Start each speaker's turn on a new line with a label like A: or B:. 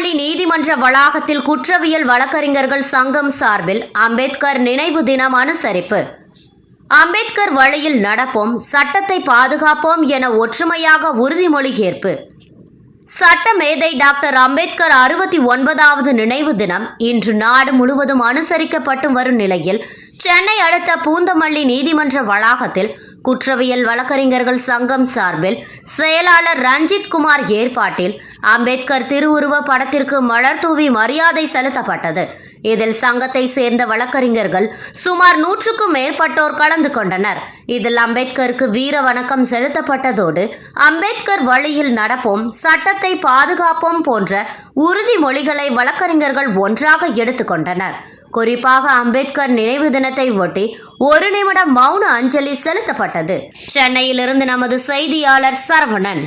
A: நீதிமன்ற வளாகத்தில் குற்றவியல் வழக்கறிஞர்கள் சங்கம் சார்பில் அம்பேத்கர் நினைவு தினம் அனுசரிப்பு. அம்பேத்கர் வழியில் நடப்போம் சட்டத்தை பாதுகாப்போம் என ஒற்றுமையாக உறுதிமொழி ஏற்பு. சட்ட மேதை டாக்டர் அம்பேத்கர் அறுபத்தி ஒன்பதாவது நினைவு தினம் இன்று நாடு முழுவதும் அனுசரிக்கப்பட்டு வரும் நிலையில் சென்னை அடுத்த பூந்தமல்லி நீதிமன்ற வளாகத்தில் குற்றவியல் வழக்கறிஞர்கள் சங்கம் சார்பில் செயலாளர் ரஞ்சித் குமார் ஏற்பாட்டில் அம்பேத்கர் திருவுருவ படத்திற்கு மலர் தூவி மரியாதை செலுத்தப்பட்டது. இதில் சங்கத்தை சேர்ந்த வழக்கறிஞர்கள் சுமார் நூற்றுக்கும் மேற்பட்டோர் கலந்து கொண்டனர். இதில் அம்பேத்கருக்கு வீர வணக்கம் செலுத்தப்பட்டதோடு அம்பேத்கர் வழியில் நடப்போம் சட்டத்தை பாதுகாப்போம் போன்ற உறுதிமொழிகளை வழக்கறிஞர்கள் ஒன்றாக எடுத்துக்கொண்டனர். குறிப்பாக அம்பேத்கர் நினைவு தினத்தை ஒட்டி ஒரு நிமிடம் மௌன அஞ்சலி செலுத்தப்பட்டது. சென்னையிலிருந்து நமது செய்தியாளர் சரவணன்.